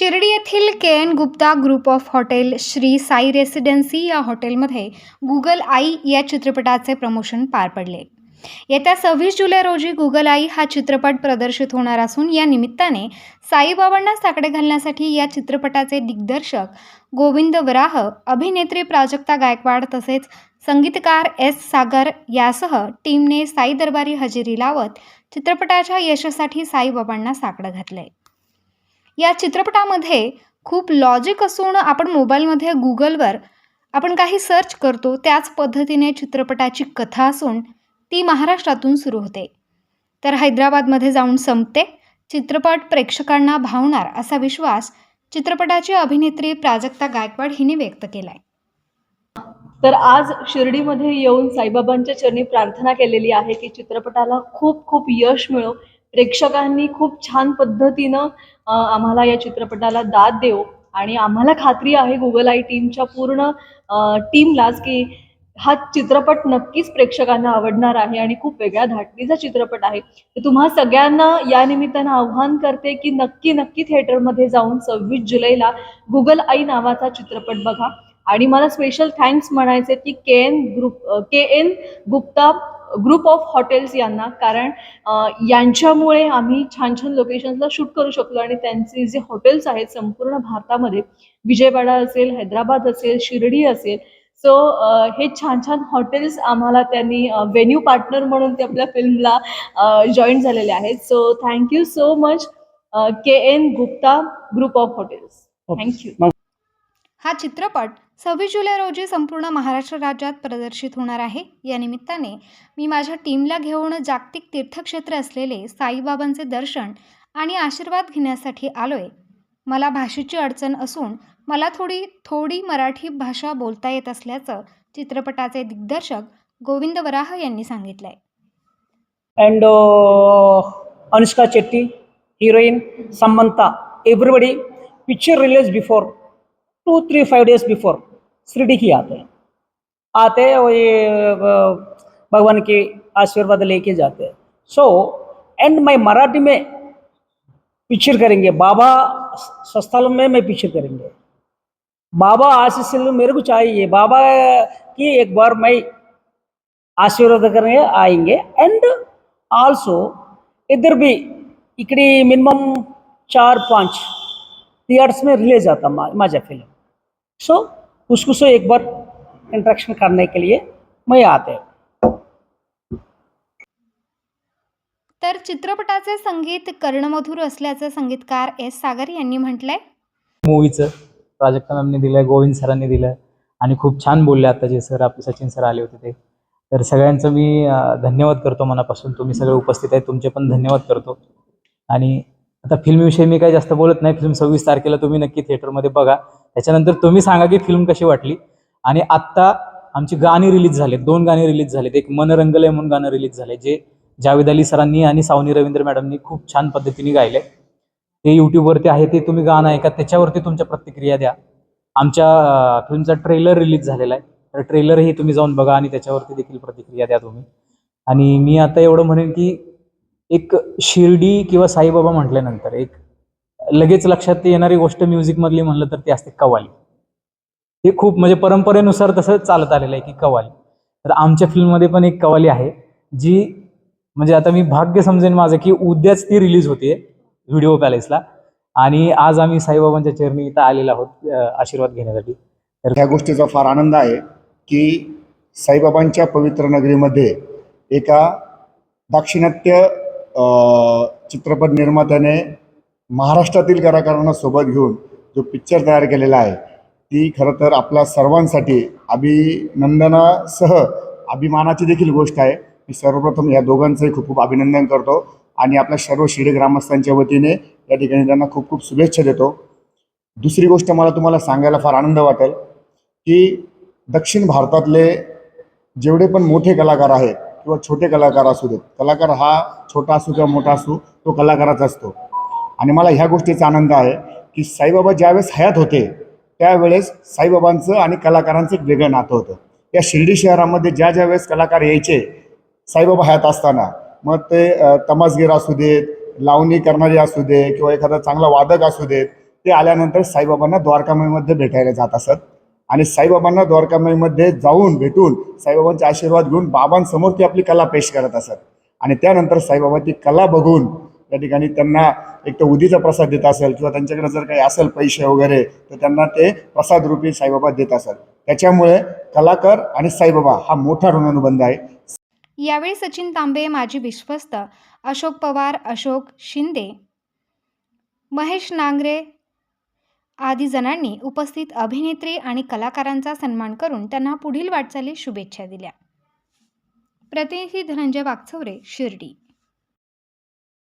शिर्डी येथील K N Gupta group of hotel Shri Sai residency या हॉटेलमध्ये गुगल आई या चित्रपटाचे प्रमोशन पार पडले. येत्या सव्वीस जुलै रोजी गुगल आई हा चित्रपट प्रदर्शित होणार असून या निमित्ताने साईबाबांना साकडे घालण्यासाठी या चित्रपटाचे दिग्दर्शक गोविंद वराह अभिनेत्री प्राजक्ता गायकवाड तसेच संगीतकार एस सागर यासह टीमने साई दरबारी हजेरी लावत चित्रपटाच्या यशासाठी साईबाबांना साकडं घातलंय. या चित्रपटामध्ये खूप लॉजिक असून आपण मोबाईलमध्ये गुगलवर आपण काही सर्च करतो त्याच पद्धतीने चित्रपटाची कथा असून ती महाराष्ट्रातून सुरू होते. तर हैदराबादमध्ये जाऊन संपते. चित्रपट प्रेक्षकांना भावणार असा विश्वास चित्रपटाची अभिनेत्री प्राजक्ता गायकवाड हिने व्यक्त केलाय. तर आज शिर्डीमध्ये येऊन साईबाबांच्या चरणी प्रार्थना केलेली आहे की चित्रपटाला खूप खूप यश मिळो. प्रेक्षकांनी खूप छान पद्धतीनं आम्हाला या चित्रपटाला दाद देऊ. आणि आम्हाला खात्री आहे गुगल आय टीमच्या पूर्ण टीमलाच की हा चित्रपट नक्कीच प्रेक्षकांना आवडणार आहे आणि खूप वेगळ्या धाटणीचा चित्रपट आहे. तर तुम्हा सगळ्यांना या निमित्तानं आव्हान करते की नक्की नक्की थिएटरमध्ये जाऊन सव्वीस जुलैला गुगल आई नावाचा चित्रपट बघा. आणि मला स्पेशल थँक्स म्हणायचे की K N group K N Gupta group of hotels यांना. कारण यांच्यामुळे आम्ही छान छान लोकेशन्सला शूट करू शकलो आणि त्यांचे जे हॉटेल्स आहेत संपूर्ण भारतामध्ये विजयवाडा असेल हैदराबाद असेल शिर्डी असेल. सो हे छान छान हॉटेल्स आम्हाला त्यांनी व्हेन्यू पार्टनर म्हणून ते आपल्या फिल्मला जॉईन झालेले आहेत. So thank you so much K N Gupta group of hotels thank you हा चित्रपट सव्वीस जुलै रोजी संपूर्ण महाराष्ट्र राज्यात प्रदर्शित होणार आहे. या निमित्ताने मी माझ्या टीमला घेऊन जागतिक तीर्थक्षेत्र असलेले साईबाबांचे दर्शन आणि आशीर्वाद घेण्यासाठी आलो आहे मला भाषेची अडचण असून मला थोडी थोडी मराठी भाषा बोलता येत असल्याचं चित्रपटाचे दिग्दर्शक गोविंद वराह यांनी सांगितलं आहे and uh, Anushka Chetty, heroine Samantha everybody picture release before two, three, five days before. Shirdi ही आते हैं। आते हैं और ये भगवान के आशीर्वाद लेके जाते हैं। सो एंड मैं मराठी में पिक्चर करेंगे। बाबा सस्थल में मैं पिक्चर करेंगे। बाबा आशीष मेरे को चाहिए। बाबा की एक बार मैं आशीर्वाद करने आएँगे। एंड आल्सो इधर भी इकडे मिनिमम चार पाँच थिएटर्स में रिलीज़ आता मा- माझा फ़िल्म सो उसको सो एक बार इंट्रैक्शन करने के लिए मैं आते हैं। तर चित्रपटाचे संगीत कर्णमधुर असल्याचं संगीतकार एस सागर यांनी म्हटलंय. मूवीचं प्राजक्ता मॅमने दिलं गोविंद सरांनी दिलं आणि खूप छान बोलले आता जे सर आपले सचिन सर आले होते ते. तर सगळ्यांचं मी अं, धन्यवाद करतो मनापासून. तुम्ही सगळे उपस्थित आहेत तुमचे पण धन्यवाद करतो. आणि आता फिल्मविषयी मी काही जास्त बोलत नाही. फिल्म सव्वीस तारखेला तुम्ही नक्की थिएटरमध्ये बघा. त्याच्यानंतर तुम्ही सांगा की फिल्म कशी वाटली. आणि आत्ता आमची गाणी रिलीज झालेत. दोन गाणी रिलीज झालेत. एक मनरंगलय म्हणून गाणं रिलीज झालंय जे जावेद अली सरांनी आणि सावनी रवींद्र मॅडमनी खूप छान पद्धतीने गायले ते यूट्यूबवरती आहे ते तुम्ही गाणं ऐका. त्याच्यावरती तुमच्या प्रतिक्रिया द्या. आमच्या फिल्मचा ट्रेलर रिलीज झालेला आहे. तर ट्रेलरही तुम्ही जाऊन बघा आणि त्याच्यावरती देखील प्रतिक्रिया द्या तुम्ही. आणि मी आता एवढं म्हणेन की एक शिर्डी किंवा साईबाबा म्हटल्यानंतर एक लगेच लक्षात येणारी गोष्ट म्युझिकमधली म्हणलं तर ती असते कवाली हे खूप म्हणजे परंपरेनुसार तसं चालत आलेलं आहे की कवाली तर आमच्या फिल्ममध्ये पण एक कवाली आहे जी म्हणजे आता मी भाग्य समजेन माझं की उद्याच ती रिलीज होते व्हिडिओ पॅलेसला आणि आज आम्ही साईबाबांच्या चरणी इथं आलेलो आहोत आशीर्वाद घेण्यासाठी. तर ह्या गोष्टीचा फार आनंद आहे की साईबाबांच्या पवित्र नगरीमध्ये एका दाक्षिणात्य चित्रपट निर्मात्याने महाराष्ट्रातील कलाकारांना सोबत घेऊन जो पिक्चर तयार केलेला आहे ती खरं तर आपल्या सर्वांसाठी अभिनंदनासह अभिमानाची देखील गोष्ट आहे. मी सर्वप्रथम या दोघांचंही खूप खूप अभिनंदन करतो आणि आपल्या सर्व शिर्डी ग्रामस्थांच्या वतीने या ठिकाणी त्यांना खूप खूप शुभेच्छा देतो. दुसरी गोष्ट मला तुम्हाला सांगायला फार आनंद वाटेल की दक्षिण भारतातले जेवढे पण मोठे कलाकार आहेत किंवा छोटे कलाकार असू देत कलाकार हा छोटा असू किंवा मोठा असू तो कलाकाराच असतो. आणि मला ह्या गोष्टीचा आनंद आहे की साईबाबा ज्यावेळेस हयात होते त्यावेळेस साईबाबांचं आणि कलाकारांचं एक वेगळं नातं होतं. या शिर्डी शहरामध्ये ज्या ज्या वेळेस कलाकार यायचे साईबाबा हयात असताना मग ते तमासगीर असू देत लावणी करणारे असू दे किंवा एखादा चांगला वादक असू देत ते आल्यानंतर साईबाबांना द्वारकामाईमध्ये भेटायला जात असत. आणि साईबाबांना द्वारकामाईमध्ये जाऊन भेटून साईबाबांचे आशीर्वाद घेऊन बाबांसमोर ती आपली कला पेश करत असत. आणि त्यानंतर साईबाबा ती कला बघून त्या ठिकाणी त्यांना एक तर उदीचा प्रसाद देत असेल किंवा त्यांच्याकडे जर काही असेल पैसे वगैरे तर त्यांना ते प्रसाद रूपी साईबाबा देत असेल. त्याच्यामुळे कलाकार आणि साईबाबा हा मोठा ऋणानुबंध आहे. यावेळी सचिन तांबे माजी विश्वस्त अशोक पवार अशोक शिंदे महेश नांगरे आदी जणांनी उपस्थित अभिनेत्री आणि कलाकारांचा सन्मान करून त्यांना पुढील वाटचाली शुभेच्छा दिल्या. प्रतिनिधी धनंजय वागचौरे शिर्डी.